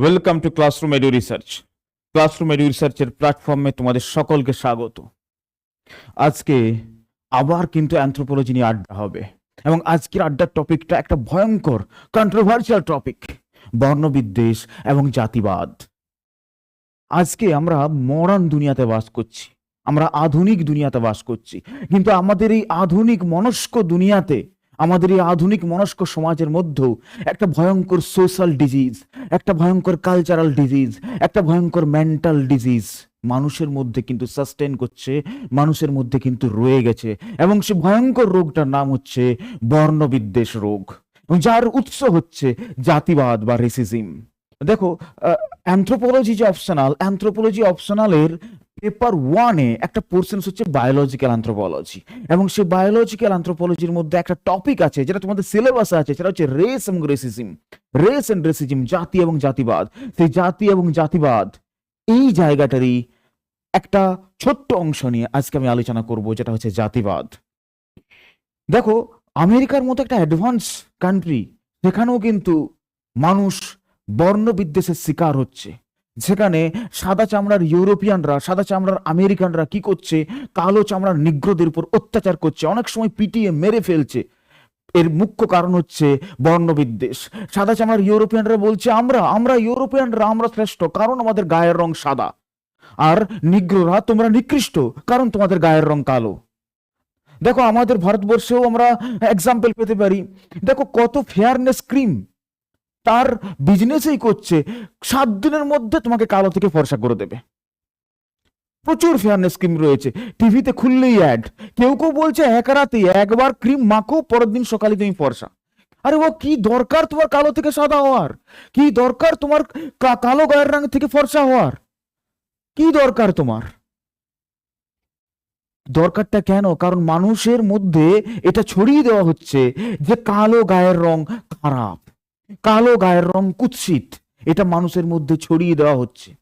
Welcome to classroom edu research classroom edu রিসার্চের প্ল্যাটফর্মে তোমাদের সকলকে স্বাগত। আজকে আবার কিন্তু অ্যান্থ্রোপোলজি নিয়ে আড্ডা হবে এবং আজকের আড্ডার টপিকটা একটা ভয়ঙ্কর কন্ট্রোভার্সিয়াল টপিক বর্ণবিদ্বেষ এবং জাতিবাদ। আজকে আমরা মডার্ন দুনিয়াতে বাস করছি, আমরা আধুনিক দুনিয়াতে বাস করছি, কিন্তু আমাদের এই আধুনিক মনস্ক দুনিয়াতে আমাদের এই আধুনিক মনস্ক সমাজের মধ্যেও একটা ভয়ঙ্কর সোশ্যাল ডিজিজ একটা ভয়ঙ্কর কালচারাল ডিজিজ একটা ভয়ঙ্কর মেন্টাল ডিজিজ মানুষের মধ্যে কিন্তু সাস্টেন করছে, মানুষের মধ্যে কিন্তু রয়ে গেছে এবং সে ভয়ঙ্কর রোগটার নাম হচ্ছে বর্ণবিদ্বেষ রোগ। যার উৎস হচ্ছে জাতিবাদ বা রেসিজম দেখো অ্যান্থ্রোপোলজি যে অপশনাল অ্যান্থ্রোপোলজি অপশনালের পেপার ওয়ানে একটা পোর্শন হচ্ছে বায়োলজিক্যাল অ্যান্থ্রোপোলজি এবং সেই বায়োলজিক্যাল অ্যান্থ্রোপোলজির মধ্যে একটা টপিক আছে যেটা তোমাদের সিলেবাসে আছে, সেটা হচ্ছে রেস এবং রেসিজম রেস এন্ড রেসিজম জাতি এবং জাতিবাদ। সেই জাতি এবং জাতিবাদ এই জায়গাটারই একটা ছোট্ট অংশ নিয়ে আজকে আমি আলোচনা করব, যেটা হচ্ছে জাতিবাদ। দেখো, আমেরিকার মতো একটা অ্যাডভান্স কান্ট্রি সেখানেও কিন্তু মানুষ বর্ণবিদ্বেষের শিকার হচ্ছে। সেখানে সাদা চামড়ার ইউরোপিয়ানরা, সাদা চামড়ার আমেরিকানরা কি করছে? কালো চামড়ার নিগ্রদের উপর অত্যাচার করছে, অনেক সময় পিটিয়ে মেরে ফেলছে। এর মুখ্য কারণ হচ্ছে বর্ণবিদ্বেষ। সাদা চামড়ার ইউরোপিয়ানরা বলছে, আমরা আমরা ইউরোপিয়ানরা, আমরা শ্রেষ্ঠ, কারণ আমাদের গায়ের রং সাদা। আর নিগ্ররা তোমরা নিকৃষ্ট, কারণ তোমাদের গায়ের রং কালো। দেখো, আমাদের ভারতবর্ষেও আমরা এক্সাম্পল পেতে পারি। দেখো, কত ফেয়ারনেস ক্রিম তার বিজনেসই করছে, সাত দিনের মধ্যে তোমাকে কালো থেকে ফর্সা করে দেবে। প্রচুর ফেয়ারনেস ক্রিম রয়েছে। টিভিতে খুললেই অ্যাড কেউ কেউ বলছে এক রাতে একবার ক্রিম মাখো, পরের দিন সকালে তুমি ফর্সা। আরে ও কি দরকার তোমার কালো থেকে সাদা হওয়ার? কি দরকার তোমার কালো গায়ের রং থেকে ফর্সা হওয়ার? কি দরকার তোমার? দরকারটা কেন? কারণ মানুষের মধ্যে এটা ছড়িয়ে দেওয়া হচ্ছে যে কালো গায়ের রং খারাপ। কালো গায়ের রং কুৎসিত। এটা মানুষের মধ্যে ছড়িয়ে দেওয়া হচ্ছে।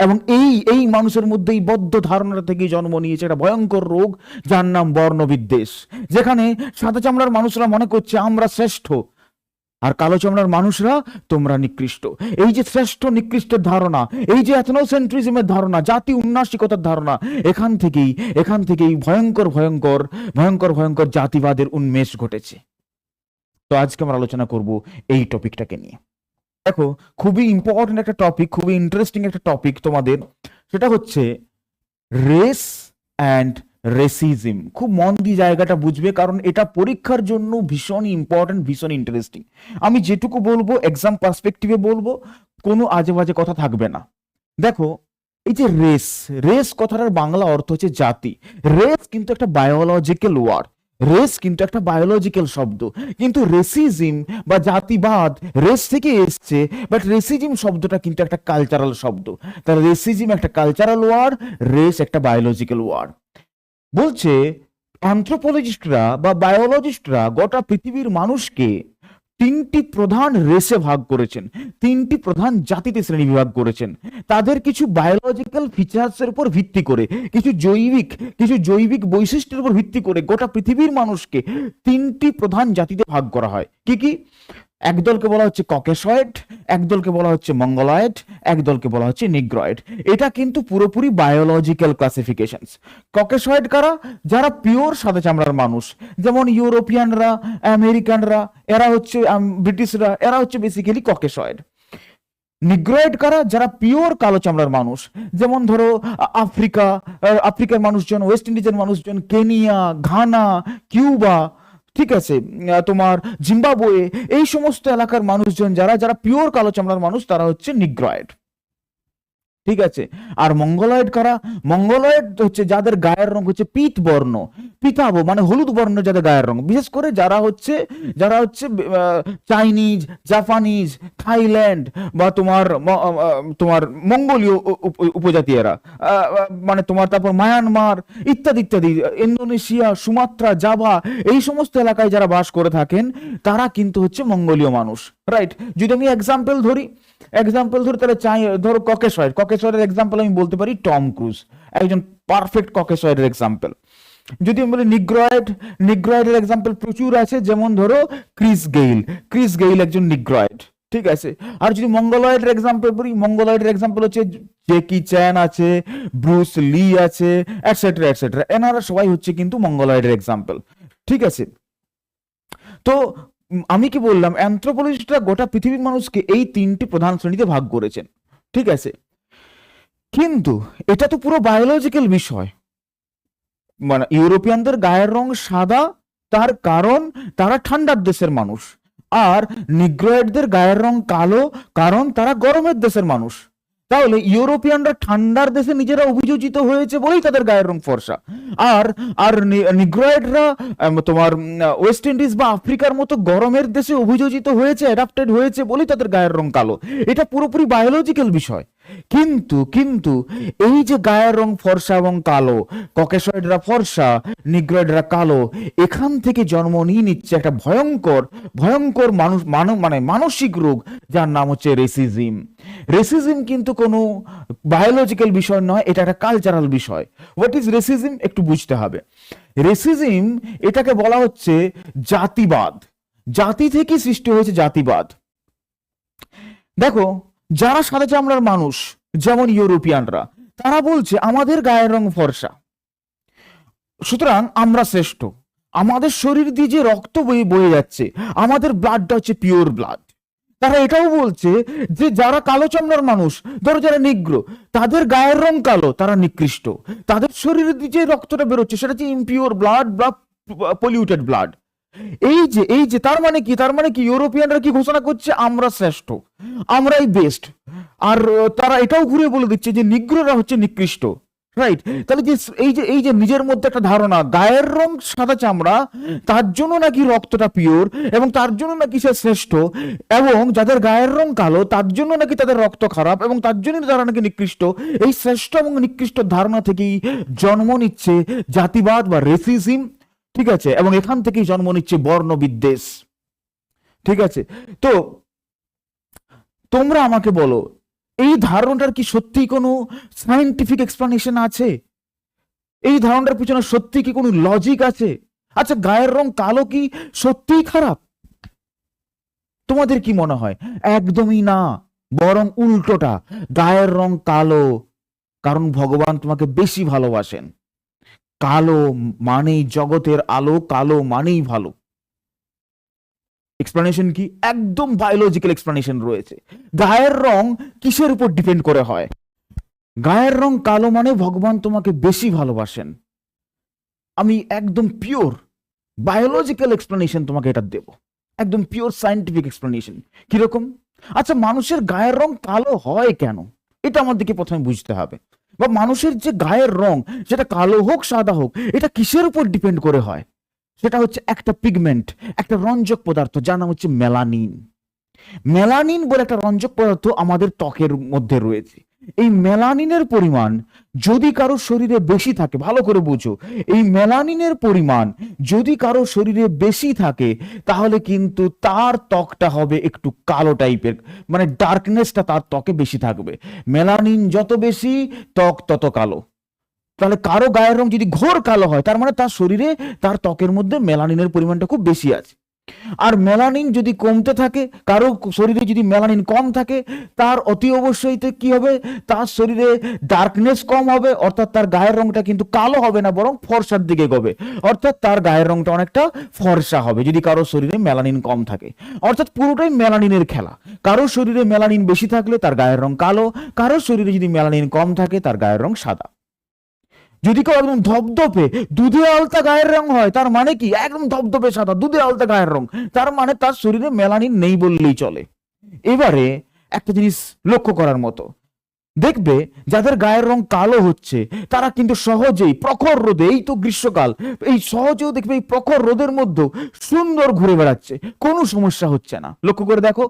এবং এই এই মানুষের মধ্যে এই বদ্ধ ধারণা থেকে জন্ম নিয়েছে একটা ভয়ঙ্কর রোগ, যার নাম বর্ণবিদ্বেষ। যেখানে সাদা চামড়ার মানুষরা মনে করছে, আমরা শ্রেষ্ঠ। আর কালো চামড়ার মানুষরা, তোমরা নিকৃষ্ট। এই যে শ্রেষ্ঠ নিকৃষ্টের ধারণা, এই যে এথনোসেন্ট্রিজমের ধারণা, জাতি উন্নাসিকতার ধারণা, এখান থেকেই এখান থেকেই ভয়ঙ্কর ভয়ঙ্কর ভয়ঙ্কর ভয়ঙ্কর জাতিবাদের উন্মেষ ঘটেছে। তো আজকে আমরা আলোচনা করব এই টপিকটাকে নিয়ে। দেখো, খুবই ইম্পর্টেন্ট একটা টপিক খুবই ইন্টারেস্টিং একটা টপিক তোমাদের। সেটা হচ্ছে রেস অ্যান্ড রেসিজম খুব মন দিয়ে জায়গাটা বুঝবে, কারণ এটা পরীক্ষার জন্য ভীষণ ইম্পর্টেন্ট ভীষণ ইন্টারেস্টিং আমি যেটুকু বলব এক্সাম পার্সপেক্টিভে বলব, কোনো আজে বাজে কথা থাকবে না। দেখো, এই যে রেস রেস কথাটার বাংলা অর্থ হচ্ছে জাতি। রেস কিন্তু একটা বায়োলজিক্যাল ওয়ার্ড রেস কিন্তু একটা বায়োলজিক্যাল শব্দ। কিন্তু রেসিজম বা জাতিবাদ রেস থেকে এসছে বাট রেসিজম শব্দটা কিন্তু একটা কালচারাল শব্দ। তাহলে রেসিজম একটা কালচারাল ওয়ার্ড রেস একটা বায়োলজিক্যাল ওয়ার্ড বলছে অ্যান্থ্রোপোলজিস্টরা বা বায়োলজিস্টরা গোটা পৃথিবীর মানুষকে তিনটি প্রধান রেসে ভাগ করেছেন, তিনটি প্রধান জাতিতে শ্রেণি বিভাগ করেছেন। তাদের কিছু বায়োলজিক্যাল ফিচার্সের উপর ভিত্তি করে, কিছু জৈবিক কিছু জৈবিক বৈশিষ্ট্যের উপর ভিত্তি করে গোটা পৃথিবীর মানুষকে তিনটি প্রধান জাতিতে ভাগ করা হয়। কি কি? একদলকে বলা হচ্ছে ককেশয়েড, একদলকে বলা হচ্ছে মঙ্গলয়েড, একদলকে বলা হচ্ছে নিগ্রয়েড। এটা কিন্তু পুরোপুরি বায়োলজিক্যাল ক্লাসিফিকেশনস ককেশয়েড কারা? যারা পিওর সাদা চামড়ার মানুষ। যেমন ইউরোপিয়ানরা, আমেরিকানরা, এরা হচ্ছে ব্রিটিশরা, এরা হচ্ছে বেসিক্যালি ককেশয়েড। নিগ্রয়েড কারা? যারা পিওর কালো চামড়ার মানুষ। যেমন ধরো আফ্রিকা আফ্রিকার মানুষজন, ওয়েস্ট ইন্ডিজের মানুষজন, কেনিয়া, ঘানা, কিউবা ঠিক আছে তোমার জিম্বাবুয়ে, এই সমস্ত এলাকার মানুষজন যারা যারা পিওর কালো চামড়ার মানুষ, তারা হচ্ছে নিগ্রয়েড ঠিক আছে? আর মঙ্গলয়েড কারা? মঙ্গলয়েড হচ্ছে যাদের গায়ের রং হচ্ছে পিত বর্ণ। পিতাব মানে হলুদ বর্ণ যাদের গায়ের রং। বিশেষ করে যারা হচ্ছে যারা হচ্ছে চাইনিজ, জাপানিজ, থাইল্যান্ড বা তোমার তোমার মঙ্গোলীয় উপজাতি এরা মানে তোমার তারপর মায়ানমার, ইত্যাদি ইত্যাদি। ইন্দোনেশিয়া, সুমাত্রা, জাভা, এই সমস্ত এলাকায় যারা বাস করে থাকেন, তারা কিন্তু হচ্ছে মঙ্গোলীয় মানুষ। রাইট যদি আমি এক্সাম্পল ধরি এক্সাম্পল ধরি, তাহলে চাই, ধরো ককেশয়েড ককেশয়েডের এক্সাম্পল আমি বলতে পারি টম ক্রুজ, একজন পারফেক্ট ককেশয়েডের এক্সাম্পল যদি আমি বলি নিগ্রয়েড, নিগ্রয়েডের এক্সাম্পল প্রচুর আছে, যেমন ধরো ক্রিস গেইল ক্রিস গেইল একজন নিগ্রয়েড, ঠিক আছে? আর যদি মঙ্গলয়েডের এক্সাম্পল বলি, মঙ্গলয়েডের এক্সাম্পল হচ্ছে জেকি চ্যান আছে, ব্রুস লি আছে এটসেট্রা এটসেট্রা এনারা সবাই হচ্ছে কিন্তু মঙ্গলয়েডের এক্সাম্পল ঠিক আছে? তো আমি কি বললাম অ্যান্থ্রোপোলজিস্টরা গোটা পৃথিবীর মানুষকে এই তিনটি প্রধান শ্রেণীতে ভাগ করেছেন। ঠিক আছে? কিন্তু এটা তো পুরো বায়োলজিক্যাল বিষয়। মানে ইউরোপিয়ানদের গায়ের রং সাদা, তার কারণ তারা ঠান্ডার দেশের মানুষ। আর নিগ্রয়েডদের গায়ের রং কালো, কারণ তারা গরমের দেশের মানুষ। তাহলে ইউরোপিয়ানরা ঠান্ডার দেশে নিজেরা অভিযোজিত হয়েছে বলেই তাদের গায়ের রং ফর্সা। আর আর নিগ্রয়েডরা তোমার ওয়েস্ট ইন্ডিজ বা আফ্রিকার মতো গরমের দেশে অভিযোজিত হয়েছে অ্যাডাপ্টেড হয়েছে বলেই তাদের গায়ের রং কালো। এটা পুরোপুরি বায়োলজিক্যাল বিষয়। কিন্তু কিন্তু, এই যে গায়ের রং ফর্সা এবং কালো, ককেশয়েডরা ফর্সা, নিগ্রয়েডরা কালো, এখান থেকে জন্ম নিয়ে নিচ্ছে একটা ভয়ঙ্কর ভয়ঙ্কর মানুষ, মানব মানে মানসিক রোগ, যার নাম হচ্ছে রেসিজম রেসিজম কিন্তু কোনো বায়োলজিক্যাল বিষয় নয়, এটা একটা কালচারাল বিষয়। হোয়াট ইজ রেসিজম একটু বুঝতে হবে। রেসিজম এটাকে বলা হচ্ছে জাতিবাদ। জাতি থেকে সৃষ্টি হয়েছে জাতিবাদ। দেখো যারা সাদা চামড়ার মানুষ, যেমন ইউরোপিয়ানরা, তারা বলছে, আমাদের গায়ের রং ফর্সা। সুতরাং আমরা শ্রেষ্ঠ। আমাদের শরীর দিয়ে যে রক্ত বয়ে বয়ে যাচ্ছে, আমাদের ব্লাডটা হচ্ছে পিওর ব্লাড তারা এটাও বলছে যে, যারা কালো চামড়ার মানুষ, ধরো যারা নিগ্র, তাদের গায়ের রং কালো, তারা নিকৃষ্ট। তাদের শরীরে দিয়ে যে রক্তটা বেরোচ্ছে, সেটা হচ্ছে ইমপিওর ব্লাড বা পলিউটেড ব্লাড এই যে এই যে, তার মানে কি? তার মানে কি? ইউরোপিয়ানরা কি ঘোষণা করছে? আমরা শ্রেষ্ঠ। আমরাই বেস্ট আর তারা এটাও ঘুরে বলে দিচ্ছে যে নিগ্ররা হচ্ছে নিকৃষ্ট। রাইট তাহলে যে, এই যে এই যে নিজের মধ্যে একটা ধারণা, গায়ের রং সাদা চামড়া, তার জন্য নাকি রক্তটা পিওর এবং তার জন্য নাকি সে শ্রেষ্ঠ এবং যাদের গায়ের রং কালো, তার জন্য নাকি তাদের রক্ত খারাপ এবং তার জন্য তারা নাকি নিকৃষ্ট। এই শ্রেষ্ঠ এবং নিকৃষ্ট ধারণা থেকেই জন্ম নিচ্ছে জাতিবাদ বা রেসিজম ঠিক আছে? এবং এখান থেকেই জন্ম নিচ্ছে বর্ণ বিদ্বেষ ঠিক আছে? তো তোমরা আমাকে বলো, এই ধারণাটার কি সত্যি কোনো সায়েন্টিফিক এক্সপ্লানেশন আছে? এই ধারণাটার পিছনে সত্যি কি কোনো লজিক আছে? আচ্ছা গায়ের রং কালো কি সত্যিই খারাপ? তোমাদের কি মনে হয়? একদমই না, বরং উল্টোটা, গায়ের রং কালো, কারণ ভগবান তোমাকে বেশি ভালোবাসেন। কালো মানেই জগতের আলো, কালো মানেই ভালো। এক্সপ্লানেশন কি? একদম বায়োলজিক্যাল এক্সপ্লানেশন রয়েছে। গায়ের রং কিসের উপর ডিপেন্ড করে হয়? গায়ের রং কালো মানে ভগবান তোমাকে বেশি ভালোবাসেন। আমি একদম পিওর বায়োলজিক্যাল এক্সপ্লানেশন তোমাকে এটা দেব। একদম পিওর সায়েন্টিফিক এক্সপ্লানেশন কীরকম? আচ্ছা মানুষের গায়ের রং কালো হয় কেন? এটা আমাদেরকে প্রথমে বুঝতে হবে। বা মানুষের যে গায়ের রং, সেটা কালো হোক, সাদা হোক, এটা কিসের উপর ডিপেন্ড করে হয়? সেটা হচ্ছে একটা পিগমেন্ট একটা রঞ্জক পদার্থ, যার নাম হচ্ছে মেলানিন মেলানিন বলে একটা রঞ্জক পদার্থ আমাদের ত্বকের মধ্যে রয়েছে। এই মেলানিনের পরিমাণ যদি কারও শরীরে বেশি থাকে, ভালো করে বুঝো, এই মেলানিনের পরিমাণ যদি কারও শরীরে বেশি থাকে, তাহলে কিন্তু তার ত্বকটা হবে একটু কালো টাইপের মানে ডার্কনেসটা তার ত্বকে বেশি থাকবে। মেলানিন যত বেশি, ত্বক তত কালো। তাহলে কারও গায়ের রং যদি ঘোর কালো হয়, তার মানে তার শরীরে, তার ত্বকের মধ্যে মেলানিনের পরিমাণটা খুব বেশি আছে। আর মেলানিন যদি কমতে থাকে, কারও শরীরে যদি মেলানিন কম থাকে, তার অতি অবশ্যই কি হবে? তার শরীরে ডার্কনেস কম হবে, অর্থাৎ তার গায়ের রংটা কিন্তু কালো হবে না, বরং ফর্সার দিকে গবে। অর্থাৎ তার গায়ের রংটা অনেকটা ফর্সা হবে, যদি কারও শরীরে মেলানিন কম থাকে। অর্থাৎ পুরোটাই মেলানিনের খেলা। কারও শরীরে মেলানিন বেশি থাকলে তার গায়ের রং কালো, কারও শরীরে যদি মেলানিন কম থাকে, তার গায়ের রং সাদা। যদি কেউ একদম ধপধপে দুধে আলতা গায়ের রং হয়, তার মানে কি? একদম ধপধপে সাদা দুধে আলতা গায়ের রং। তার মানে তার শরীরে মেলানিন নেই বললেই চলে। এবারে একটা জিনিস লক্ষ্য করার মতো। দেখবে, যাদের গায়ের রং কালো হচ্ছে, তারা কিন্তু সহজেই প্রখর রোদে, এই তো গ্রীষ্মকাল, এই সহজেও দেখবে এই প্রখর রোদের মধ্যেও সুন্দর ঘুরে বেড়াচ্ছে। কোনো সমস্যা হচ্ছে না। লক্ষ্য করে দেখো,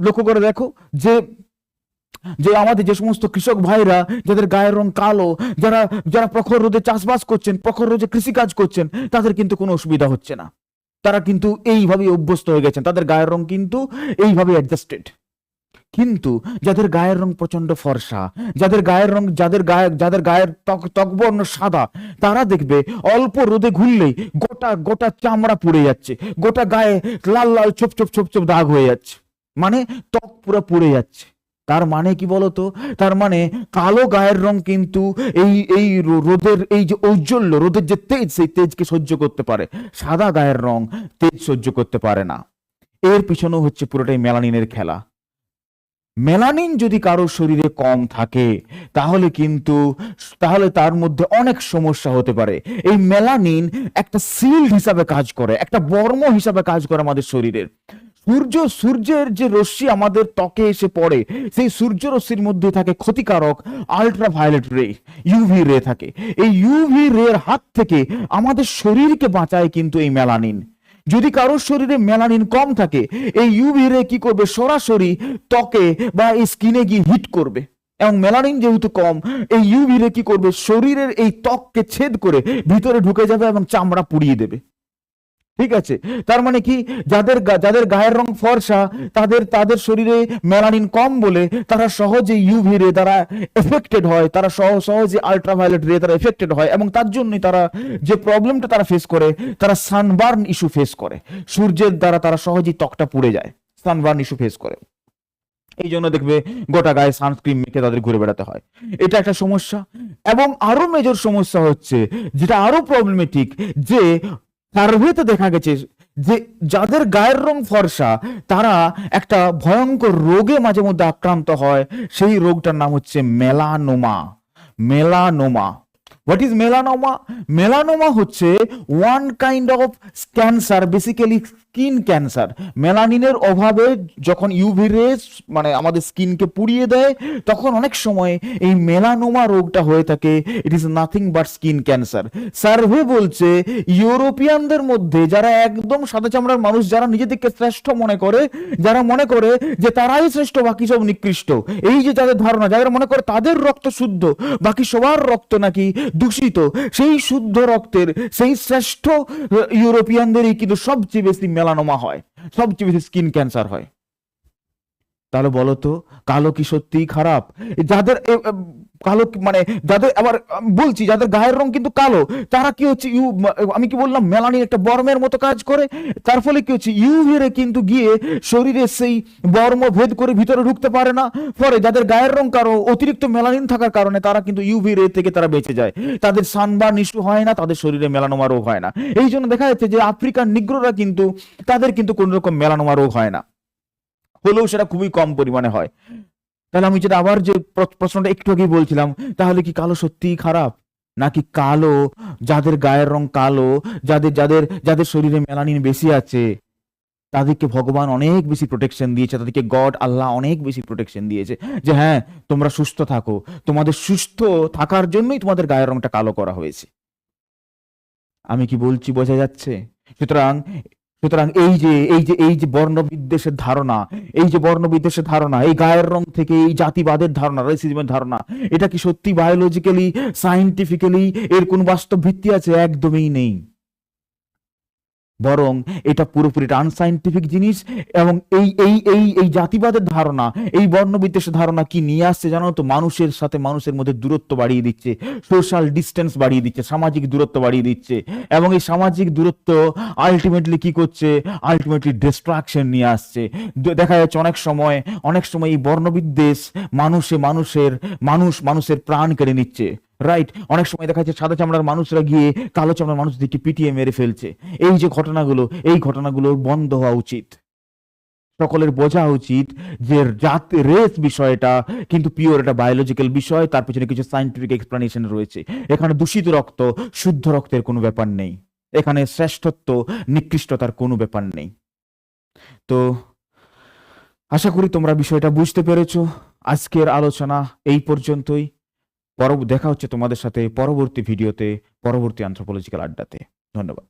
লক্ষ্য করে দেখো যে যে আমাদের যে সমস্ত কৃষক ভাইরা, যাদের গায়ের রং কালো, যারা যারা প্রখর রোদে চাষবাস করছেন, প্রখর রোদে কৃষিকাজ করছেন, তাদের কিন্তু কোনো অসুবিধা হচ্ছে না। তারা কিন্তু এইভাবে অভ্যস্ত হয়ে গেছেন। তাদের গায়ের রং কিন্তু এইভাবে অ্যাডজাস্টেড কিন্তু যাদের গায়ের রং প্রচণ্ড ফর্সা, যাদের গায়ের রং, যাদের গায়ে, যাদের গায়ের ত্বক, ত্বকবর্ণ সাদা, তারা দেখবে অল্প রোদে ঘুরলেই গোটা গোটা চামড়া পুড়ে যাচ্ছে। গোটা গায়ে লাল লাল ছোপ ছোপ ছোপ ছোপ দাগ হয়ে যাচ্ছে। মানে ত্বক পুরো পুড়ে যাচ্ছে। তার মানে কি বলতো? তার মানে কালো গায়ের রং কিন্তু এই এই রোদের, এই যে ঔজ্জ্বল্য, রোদের যে তেজ, সেই তেজকে সহ্য করতে পারে। সাদা গায়ের রং তেজ সহ্য করতে পারে না। এর পিছনেও হচ্ছে পুরোটাই মেলানিনের খেলা। মেলানিন যদি কারোর শরীরে কম থাকে, তাহলে কিন্তু, তাহলে তার মধ্যে অনেক সমস্যা হতে পারে। এই মেলানিন একটা সিল্ড হিসাবে কাজ করে, একটা বর্ম হিসাবে কাজ করে আমাদের শরীরের। সূর্য, সূর্যের যে রশ্মি আমাদের ত্বকে এসে পড়ে, সেই সূর্য রশ্মির মধ্যে থাকে ক্ষতিকারক আলট্রা ভায়োলেট রে ইউভি রে থাকে। এই ইউভি রের হাত থেকে আমাদের শরীরকে বাঁচায় কিন্তু এই মেলানিন যদি কারোর শরীরে মেলানিন কম থাকে, এই ইউভি রে কি করবে? সরাসরি ত্বকে বা এই স্কিনে গিয়ে হিট করবে। এবং মেলানিন যেহেতু কম, এই ইউভি রে কি করবে? শরীরের এই ত্বককে ছেদ করে ভিতরে ঢুকে যাবে এবং চামড়া পুড়িয়ে দেবে। ঠিক আছে? তার মানে কি? যাদের যাদের গায়ের রং ফর্সা, তাদের তাদের শরীরে মেলানিন কম বলে তারা সহজে ইউভি রে দ্বারা এফেক্টেড হয়, তারা সহ, সহজে আলট্রাভায়োলেট রে তারা এফেক্টেড হয় এবং তার জন্যই তারা যে প্রবলেমটা তারা ফেস করে, তারা সানবার্ন ইস্যু ফেস করে। সূর্যের দ্বারা তারা সহজেই ত্বকটা পুড়ে যায় সানবার্ন ইস্যু ফেস করে। এই জন্য দেখবে গোটা গায়ে সানস্ক্রিন মেখে তাদের ঘুরে বেড়াতে হয়। এটা একটা সমস্যা। এবং আরও মেজর সমস্যা হচ্ছে, যেটা আরও প্রবলেমেটিক যে সার্ভেতে দেখা গেছে যে যাদের গায়ের রং ফর্সা, তারা একটা ভয়ঙ্কর রোগে মাঝে মধ্যে আক্রান্ত হয়। সেই রোগটার নাম হচ্ছে melanoma. Melanoma. What is melanoma melanoma হচ্ছে one kind of cancer basically skin cancer মেলানিনের অভাবে যখন ইউভি রেস মানে আমাদের স্কিনকে পুড়িয়ে দেয়, তখন অনেক সময় এই মেলানোমা রোগটা হয়ে থাকে। It is nothing but skin cancer survey বলছে, ইউরোপিয়ানদের মধ্যে যারা একদম সাদা চামড়ার মানুষ, যারা নিজেদেরকে শ্রেষ্ঠ মনে করে, যারা মনে করে যে তারাই শ্রেষ্ঠ, বাকি সব নিকৃষ্ট। এই যে যাদের ধারণা, যারা মনে করে তাদের রক্ত শুদ্ধ, বাকি সবার রক্ত নাকি দূষিত, সেই শুদ্ধ রক্তের, সেই শ্রেষ্ঠ ইউরোপিয়ানদেরই কিন্তু সবচেয়ে বেশি মেলানোমা হয়, সবচেয়ে বেশি স্কিন ক্যান্সার হয়। তাহলে বলতো কালো কি সত্যিই খারাপ? যাদের কালো মানে যাদের আবার বলছি, যাদের গায়ের রং কিন্তু কালো, তারা কি হচ্ছে ইউ আমি কি বললাম, মেলানিন একটা বর্মের মতো কাজ করে? তার ফলে কি হচ্ছে ইউভিরে কিন্তু গিয়ে শরীরে সেই বর্ম ভেদ করে ভিতরে ঢুকতে পারে না। ফলে যাদের গায়ের রং কারও অতিরিক্ত মেলানিন থাকার কারণে তারা কিন্তু ইউভি রে থেকে তারা বেঁচে যায়। তাদের সানবার্ন ইস্যু হয় না, তাদের শরীরে মেলানোমা রোগ হয় না। এই জন্য দেখা যাচ্ছে যে আফ্রিকার নিগ্রোরা কিন্তু, তাদের কিন্তু কোনো রকম মেলানোমা রোগ হয় না। হলেও সেটা খুবই কম পরিমাণে হয়। তাহলে আমি যেটা আবার যে প্রশ্নটা একটু আগেই বলছিলাম, তাহলে কি কালো সত্যিই খারাপ? নাকি কালো, যাদের গায়ের রং কালো, যাদের যাদের যাদের শরীরে মেলানিন বেশি আছে, তাদেরকে ভগবান অনেক বেশি প্রোটেকশন দিয়েছে, তাদেরকে গড, আল্লাহ অনেক বেশি প্রোটেকশন দিয়েছে। যে হ্যাঁ তোমরা সুস্থ থাকো, তোমাদের সুস্থ থাকার জন্যই তোমাদের গায়ের রংটা কালো করা হয়েছে। আমি কি বলছি, বোঝা যাচ্ছে? সুতরাং সুতরাং এই যে এই যে এই যে বর্ণ বিদ্বেষের ধারণা, এই যে বর্ণ বিদ্বেষের ধারণা, এই গায়ের রং থেকে এই জাতিবাদের ধারণা রেসিজমের ধারণা, এটা কি সত্যি বায়োলজিক্যালি সাইন্টিফিক্যালি এর কোন বাস্তব ভিত্তি আছে? একদমই নেই। বরং এটা পুরোপুরি আনসাইন্টিফিক জিনিস এবং এই এই এই এই জাতিবাদের ধারণা, এই বর্ণবিদ্বেষের ধারণা কি নিয়ে আসছে জানো তো? মানুষের সাথে মানুষের মধ্যে দূরত্ব বাড়িয়ে দিচ্ছে সোশ্যাল ডিস্টেন্স বাড়িয়ে দিচ্ছে, সামাজিক দূরত্ব বাড়িয়ে দিচ্ছে এবং এই সামাজিক দূরত্ব আলটিমেটলি কি করছে? আলটিমেটলি ডিস্ট্রাকশন নিয়ে আসছে। দেখা যাচ্ছে অনেক সময় অনেক সময় এই বর্ণবিদ্বেষ মানুষে মানুষের, মানুষ মানুষের প্রাণ কেড়ে নিচ্ছে। রাইট অনেক সময় দেখা যাচ্ছে সাদা চামড়ার মানুষরা গিয়ে কালো চামড়ার মানুষদেরকে পিটিয়ে মেরে ফেলছে। এই যে ঘটনাগুলো, এই ঘটনাগুলো বন্ধ হওয়া উচিত। সকলের বোঝা উচিত যে জাত রেস বিষয়টা কিন্তু পিওর একটা বায়োলজিক্যাল বিষয়, তার পিছনে কিছু সাইন্টিফিক এক্সপ্লানেশন রয়েছে। এখানে দূষিত রক্ত, শুদ্ধ রক্তের কোনো ব্যাপার নেই। এখানে শ্রেষ্ঠত্ব, নিকৃষ্টতার কোনো ব্যাপার নেই। তো আশা করি তোমরা বিষয়টা বুঝতে পেরেছ। আজকের আলোচনা এই পর্যন্তই। পরব দেখা হচ্ছে তোমাদের সাথে পরবর্তী ভিডিওতে পরবর্তী অ্যান্থ্রোপোলজিক্যাল আড্ডাতে। ধন্যবাদ।